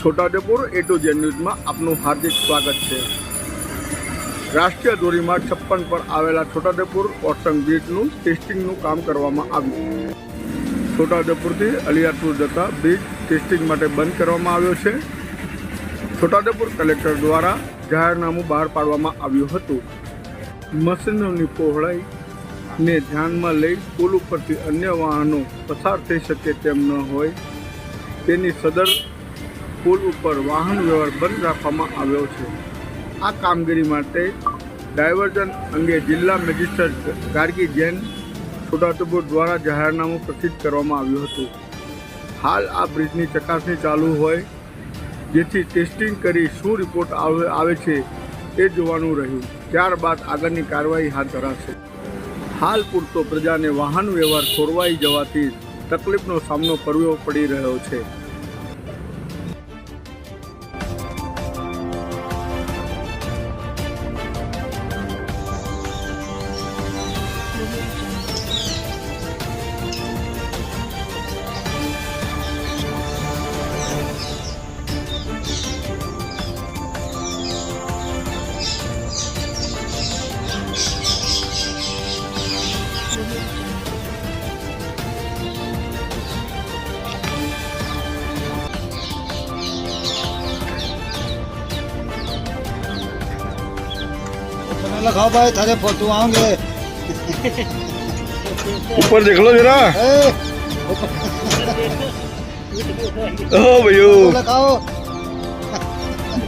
Chhota Udepur A to Z ન્યૂઝમાં આપનું હાર્દિક સ્વાગત છે. રાષ્ટ્રીય ધોરીમાર્ગ છપ્પન પર આવેલા છોટાઉદેપુર ઓટંગ બ્રિજનું ટેસ્ટિંગનું કામ કરવામાં આવ્યું. છોટાઉદેપુરથી અલિયારપુર જતા બ્રિજ ટેસ્ટિંગ માટે બંધ કરવામાં આવ્યો છે. છોટાઉદેપુર કલેક્ટર દ્વારા જાહેરનામું બહાર પાડવામાં આવ્યું હતું. મશીનોની પહોળાઈ ને ધ્યાનમાં લઈ પુલ ઉપરથી અન્ય વાહનો પસાર થઈ શકે તેમ ન હોય તેની સદર પુલ ઉપર વાહન વ્યવહાર બંધ રાખવામાં આવ્યો છે. આ કામગીરી માટે ડાયવર્ઝન અંગે જિલ્લા મેજિસ્ટ્રેટ ગાર્ગી જૈન છોટાઉદેપુર દ્વારા જાહેરનામું પ્રસિદ્ધ કરવામાં આવ્યું હતું. હાલ આ બ્રિજની ચકાસણી ચાલુ હોય, જેથી ટેસ્ટિંગ કરી શું રિપોર્ટ આવે છે તે જોવાનું રહ્યું. ત્યારબાદ આગળની કાર્યવાહી હાથ ધરાશે. હાલ પૂરતો પ્રજાને વાહન વ્યવહાર ખોરવાઈ જવાથી તકલીફનો સામનો કરવો પડી રહ્યો છે. लगाओ भाई थारे फ़ोटो आऊँगे ऊपर देख लो जरा। ओ भैया। लगाओ